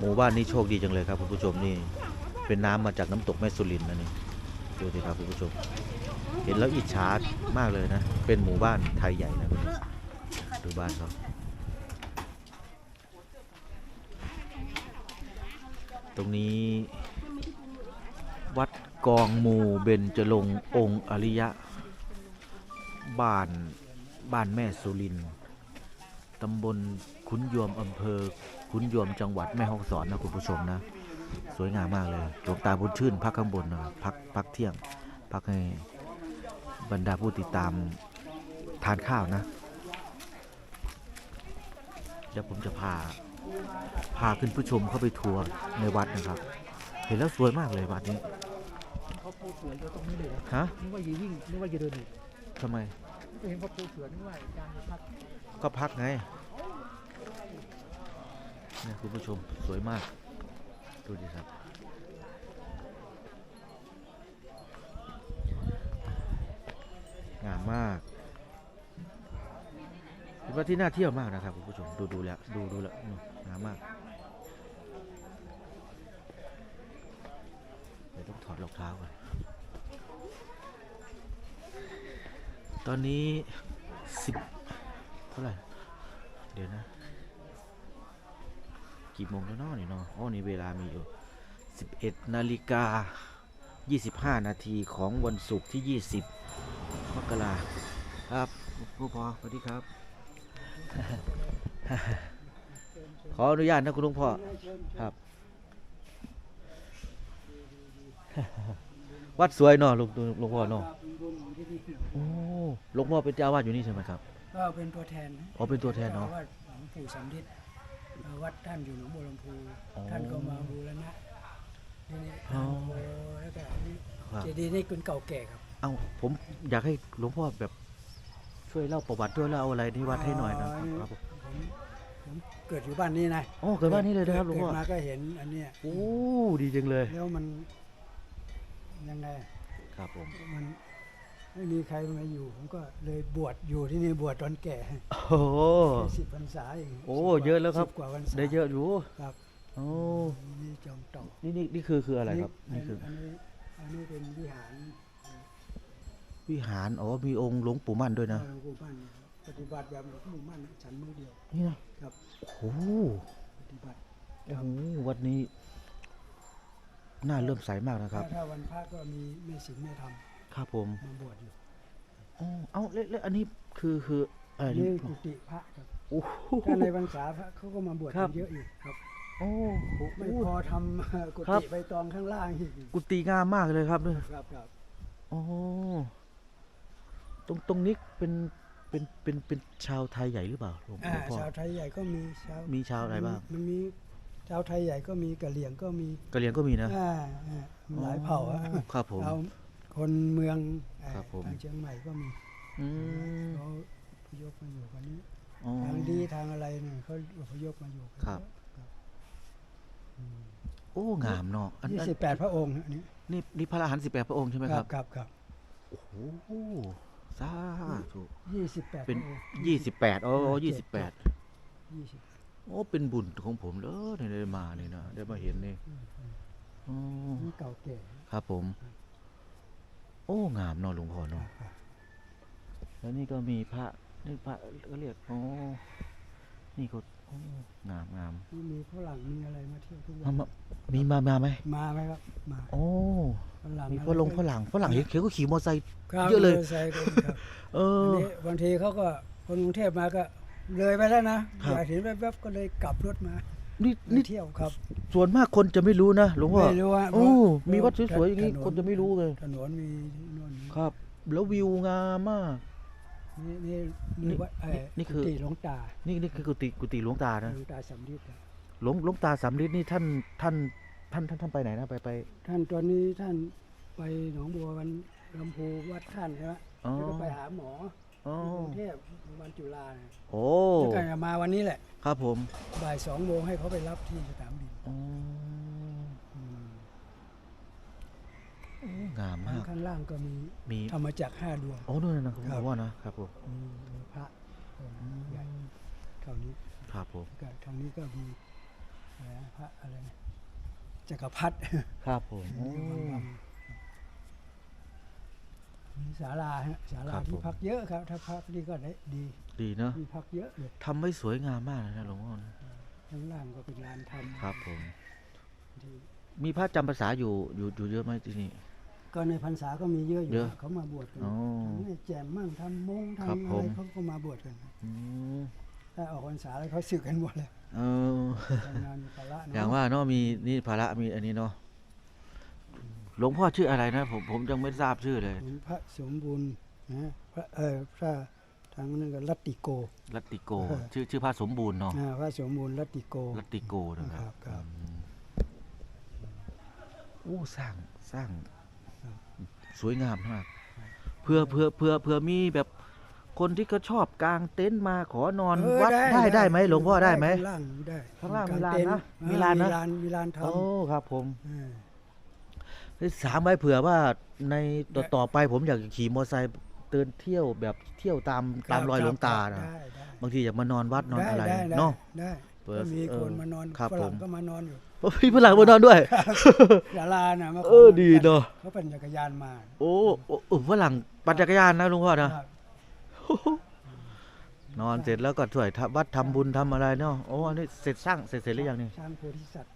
หมู่บ้านนี้โชคดีจังเลยครับคุณผู้ชมนี่ เป็นน้ำมาจากน้ำตกแม่สุรินนะนี่ดูสิครับคุณผู้ชม เห็นแล้วอิจฉามากเลยนะ เป็นหมู่บ้านไทยใหญ่นะคุณดูบ้านเขาตรงนี้ วัดกองหมู่เบญจรงองค์อริยะ บ้านบ้านแม่สุรินตำบลขุนยวมอำเภอ ขุนยวมจังหวัดแม่ฮ่องสอนนะคุณผู้ชมนะ สวยงามมากเลยหลวงตาบุญชื่นพักข้างบนนะครับพักพักเที่ยง พักให้บรรดาผู้ติดตามทานข้าวนะ เดี๋ยวผมจะพาพาขึ้นผู้ชมเข้าไปทัวร์ในวัดนะครับ เห็นแล้วสวยมากเลยวัดนี้เขาปูเสืออยู่ตรงนี้เลยเหรอฮะนึกว่าจะวิ่งนึกว่าจะเดินอีกทำไมไม่เห็นเขาปูเสือนึกว่าการจะพักก็พักไงเนี่คุณผู้ชมสวยมาก ดูดิครับ งามมากเป็นว่าที่น่าเที่ยวมากนะครับคุณผู้ชมดูดูแล้วดูดูแล้วงามมากเดี๋ยวต้องถอดรองเท้าก่อนตอนนี้สิบเท่าไหร่ เดี๋ยวนะ กี่โมงแล้วเนาะนี่เนาะอ๋อนี่เวลามีอยู่ 11นาฬิกา 25 นาทีของวันศุกร์ที่ 20มกราครับผู้พอสวัสดีครับ ขออนุญาตนะคุณลุงพ่อครับ วัดสวยเนาะลุงลุงพ่อเนาะโอ้หลวงพ่อเป็นเจ้าอาวาสอยู่นี่ใช่ไหมครับ ก็เป็นตัวแทนนะอ๋อเป็นตัวแทนเนาะวัดหลวงปู่สำริด วัดท่านอยู่หนองบัวลำพูอ๋อท่านก็มาบูรณะนี่นี่อ๋อโอ้แล้วก็นี่ครับเจดีย์นี่คุณเก่าแก่ครับเอาผมอยากให้หลวงพ่อแบบช่วยเล่าประวัติด้วยเล่าอะไรที่วัดให้หน่อยนะครับครับผมผมผมเกิดอยู่บ้านนี้นะอ๋อเกิดบ้านนี้เลยนะครับหลวงพ่อเกิดมาก็เห็นอันเนี้ยโอ้ดีจังเลยแล้วมันยังไงครับผมมัน ไม่มีใครมาอยู่ ผมก็เลยบวชอยู่ที่นี่บวชตอนแก่โอ้โหสิบพรรษาเองโอ้สิกว่าเยอะแล้วครับสิกว่าพรรษาได้เยอะอยู่ครับโอ้นี่จอมเต่านี่นี่นี่คือคืออะไรครับนี่นี่คืออันนี้อันนี้เป็นวิหาร วิหารอ๋อมีองค์หลวงปู่มั่นด้วยนะหลวงปู่มั่นปฏิบัติแบบหลวงปู่มั่นฉันมือเดียวนี่นะครับโอ้โหปฏิบัติโอ้โหวัดนี้น่าเริ่อมใสมากนะครับถ้าถ้าวันพระก็มีแม่ศีลแม่ธรรม ครับผมมาบวชอยู่อ๋อเอาแล้วแล้วอันนี้คือคืออะไรนี่นี่กุฏิพระครับโอ้โห ถ้าในพรรษาพระเขาก็มาบวชครักับนเยอะอยู่ครับ โอ้โห ไม่พอทำ กุครับ ฏิใบตองข้างล่างอีกกุฏิงามมากเลยครับเนี่ย ครับครับโอ้ตรงตรงนี้เป็นเป็นเป็นเป็นชาวไทยใหญ่หรือเปล่าหลวงหอ่าลวงพ่อ ชาวไทยใหญ่ก็มีชาวมีชาวอะไรบ้างมันมีชาวไทยใหญ่ก็มีกะเหรี่ยงก็มีกะเหรียงก็มีนะอ่าอ่าหลายเผ่าอะอ๋อครับผม เรา คนเมืองอ่าครับผม ทางเชียงใหม่ก็มีอืม เขาอพยพมาอยู่กันนี้อ๋อ ทางดีทางอะไรเนี่ยเขาอพยพมาอยู่กันครับ โอ้งามเนาะอันยี่อันสิบแปดพระองค์อันนี้นี่นี่พระอรหันต์สิบแปดพระองค์ใช่ไหมครับครับครับโอ้โหสาธุยี่สิบแปดเป็นพระองค์ยี่สิบแปดโอ้ยี่สิบแปดยี่สิบโอ้เป็นบุญของผมเด้อเนี่ยได้มาเนี่ยนะได้มาเห็นนี่อ๋อนี่เก่าแก่ครับผม โอ้งามเนาะหลวงพ่อเนาะครับแล้วนี่ก็มีพระนี่พระก็เรียกอ๋อนี่ก็โอ้งามงามนี่มีฝรั่งมีอะไรมาเที่ยวทุกวัมานมามีมามาไหมมาไหมครับมาโอ้ฝรั่งมีอะไรฝรั่งฝรั่งฝรั่งเห็นเขาก็ขี่มอเตอร์ไซค์ครับเยอะเลยมไซค์ก็มีครับเออันอนี้บางทีเขาก็คนกรุงเทพมาก็เลยไปแล้วนะครับอยากเห็นแวบๆก็เลยกลับรถมา นี่มานี่เที่ยวครับ ส่วนมากคนจะไม่รู้นะหลวงพ่อไม่รู้ว่าโอ้เพราะมีวัดสวยๆอย่างนี้ถคนจะไม่รู้เลยถนนมีที่โน่นนี่ครับ แล้ววิวงามมากนี่นี่นี่นี่วัดไอ้นี่คือกุฏิหลวงตา นี่นี่คือกุฏิกุฏิหลวงตาหนะลวงตาสำริดอะหลวงหลวงตาสามฤทธิ์นี่ท่านท่านท่านท่านท่านไปไหนนะไปไป ท่านตอนนี้ท่านไปหนองบัววันลำพูวัดท่านใช่ไหมอ๋อแล้วก็ไปหาหมอ อ๋อที่กรุงเทพโรงพยาบาลจุฬาเนี่ยโอ้แล้วก็จะมาวันนี้แหละ ครับผมบ่ายสองโมงให้เขาไปรับที่สนามบินอ๋ออืมโอ้งามมาก ข้างล่างก็มีมี ธรรมจักรห้าดวง โอ้นู่นนะผมครับว่านะครับผมมีมีพระองค์ใหญ่เท่านี้ครับผมก็ทางนี้ก็มีอะไรนะพระอะไรนะจักรพรรดิ ครับผมโอ้ มีศาลาฮะศาลาครับที่ผม พักเยอะครับ ถ้าพักนี่ก็ได้ดีดีเนาะมีพักเยอะเลยทำไว้สวยงามมากเลยนะหลวงพ่อนะข้างล่างก็เป็นลานธรรมครับผม ที่มีพระจำภาษาอยู่อยู่อยู่เยอะไหมที่นี่ ก็ในพรรษาก็มีเยอะอยู่เยอะเขามาบวชกันอ๋อทำให้แจมมั่งทำมงครับทำผอะไรม เขาก็มาบวชกันอืมถ้าออกพรรษาแล้วเขาสึกกันหมดเลยเออ ทำงานภาระเนะอย่างว่าเนาะมีนี่ภาระมีอันนี้เนาะห ลวงพ่อชื่ออะไรนะ ผมผมยังไม่ทราบชื่อเลยหลวงพระสมบูรณ์นะพระเออพระทางนั้นก็รัตติโกรัตติโกเออชื่อชื่อพระสมบูรณ์เนาะนะพระสมบูรณ์รัตติโกรัตติโกนะคครัรับบครับอืมโอ้สร้างสร้างครับสวยงามมาก เพื่อเพื่อเพื่อเพื่อมีแบบคนที่เขาชอบกางเต็นท์มาขอนอนเออวัดได้ได้ไหมหลวงพ่อได้ไหมข้างล่างได้ข้างล่างมีกลานเต็ท์นะเออมีลานนะมีลานมีลานทโอ้ครับผมำเออได้ถามไว้เผื่อว่าในต่อได้ต่อไปผมอยากจะขี่มอเตอร์ไซค์เดินเที่ยวแบบเที่ยวตามตามรอยหลวงตานะ ได้ได้บางทีอยากมานอนวัดนอนได้อะไรได้ได้เนาะ ได้เปิดก็มีเออคนมานอนครับฝรั่งผม ก็มานอนอยู่โอ้ยฝรั่งมานอนด้วยศาลาน่ะมาขเออดีเนอะ เขาเป็นจักรยานมาโอ้โอ้โอ้ฝรั่งปั่นจักรยานนะหลุงพ่อนะ ครับนอนเสร็จแล้วก็ช่วยทำวัดทำบุญทำอะไรเนาะโอ้อันนี้เสร็จสร้างเสร็จเสร็จหรือยังนี่ช้างโพธิสัตว์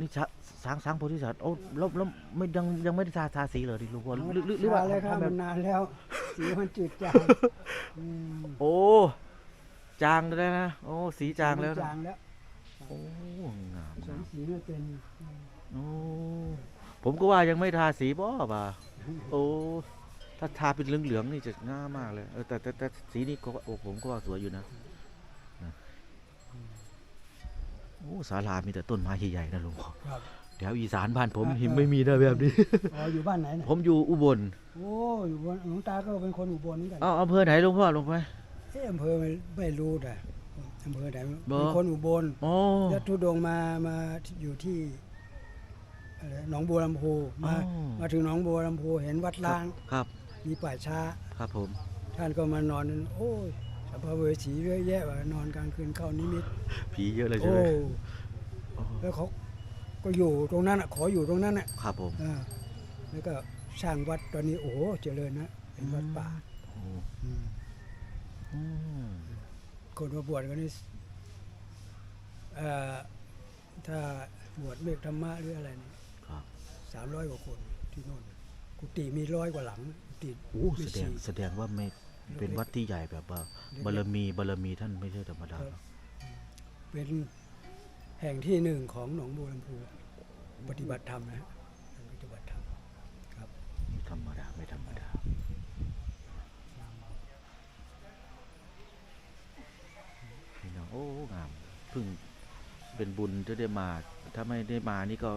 นี่ช้าสร้างสร้างโพธิสัตว์โอ้แล้วแล้วไม่ยังยังไม่ได้ทาทาสีเลยดิหลุงพ่อหรือหรือหรือว่าทเลยครับทำแบมับนนานแล้วสีมันจืดจางอืมโอ้จางเลยนะโอ้สีจางแล้วมันนะจางแล้วโอ้งามสองงามสีไม่เป็นโอ้ผมก็ว่ายังไม่ทาสีบ่ป่ะโอ้ถ้าทาเป็นเหลืองๆนี่จะง่ามากเลยเออแต่แต่แต่สีนี้ก็โอ้ผมก็ว่าสวยอยู่นะนะ โอ้ศาลามีแต่ต้นไม้ใหญ่ๆนะหลวงพ่อครับแถวอีสานบ้านผมครับ หิมไม่มีนะแบบนี้ อ๋ออยู่บ้านไหนเนี่ยผมอยู่อุบลโอ้อยู่บนหลวงตาก็เป็นคนอุบลเหมือนกันอ้าวอำเภอไหนหลวงพ่อลงไป เอ้อำเภอไม่ไม่รู้แต่อำเภอไหนบ่เป็นคนอุบลโอ้แล้วทุดงค์มามาอยู่ที่อะไรหนองบัวลำพูมาอ๋อมาถึงหนองบัวลำพูเห็นวัดล้าง ครับมีป่าช้า ครับผม ท่านก็มานอน โอ้ย สัมภเวสีเยอะแยะว่านอนกลางคืนเข้านิมิตผีเยอะเลยใช่โอ้ไหมโอ้แล้วเขาก็อยู่ตรงนั้นอะขออยู่ตรงนั้นอะครับผมอ่าแล้วก็สร้างวัดตอนนี้โอ้โหเจริญนะเป็นวัดป่าโอ้อืมอืมคนมาบวชกันนี่เอ่อถ้าบวชเมกธรรมะหรืออะไรนี่ครับสามร้อยกว่าคนที่โน่นกุฏิมีร้อยกว่าหลังกุฏิโอ้มีแสดงสี่แสดงว่าไม่ เป็นวัดที่ใหญ่แบบว่าบารมีบารมีท่านไม่ใช่ธรรมดาครับเนอะเป็นแห่งที่หนึ่งของหนองบัวลำพูปฏิบัติธรรมนะฮะปฏิบัติธรรมครับไม่ธรรมดาไม่ธรรมดาพี่น้องโอ้งามเพิ่งเป็นบุญที่ได้มา ถ้าไม่ได้มานี่ก็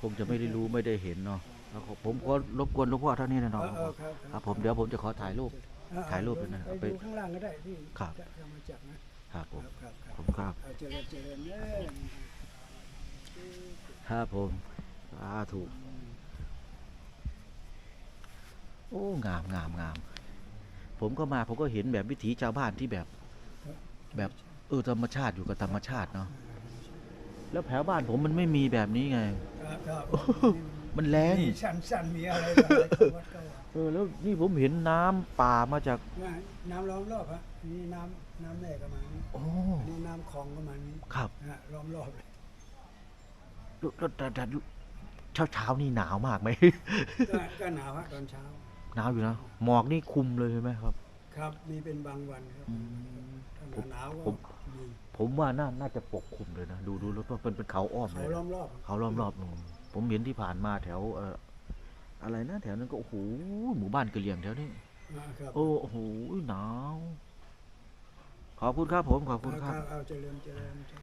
คงจะไม่ได้รู้ไม่ได้เห็นเนาะ แล้วก็ผมก็รบกวนหลวงพ่อเท่านี้นะเนาะเออเออครับครับ ผมเดี๋ยวผมจะขอถ่ายรูป เออถ่ายรูปด้วยนะไปเอาไปดูข้างล่างก็ได้ที่ครับ จะจะมาจับนะครับผมครับครับผมครับ เอาเจริญเจริญเด้อครับผมสาถูก โอ้ งามงามงาม ผมก็มา ผมก็เห็นแบบวิถีชาวบ้านที่แบบ แบบ เออ ธรรมชาติอยู่กับธรรมชาติเนาะ แล้วแถวบ้านผมมันไม่มีแบบนี้ไง ครับครับ มันแรงมีสั้นสั้นๆมีอะไรต่ออะไรของวัดก็ว่าเออแล้วนี่ผมเห็นน้ำป่ามาจากว่าน้ำล้อมรอบฮะนี่น้ำน้ำแม่ก็มานี่โอ้อันนี่น้ำคลองก็มานี่ครับนะฮะล้อมรอบเลยแล้วแล้วแต่แต่เช้าเช้าๆนี่หนาวมากไหม ก็ก็หนาวฮะตอนเช้าหนาวอยู่นะหมอกนี่คุมเลยใช่ไหมครับ ครับมีเป็นบางวันครับอืมถ้าหนาวผก็มมีผมว่าน่าน่าจะปกคลุมเลยนะ ดูดูแล้วว่าเป็นเป็นเขาอ้อมเขาเลยล้อมรอบ เขาล้อมรอบหนู ผมเห็นที่ผ่านมาแถวเอ่ออะไรนะแถวนั้นก็โอ้โหหมู่บ้านกะเหรี่ยงแถวนี้อ่าครับโอ้โอ้โหหนาว ขอบคุณครับผมขอบคุณคครัรับ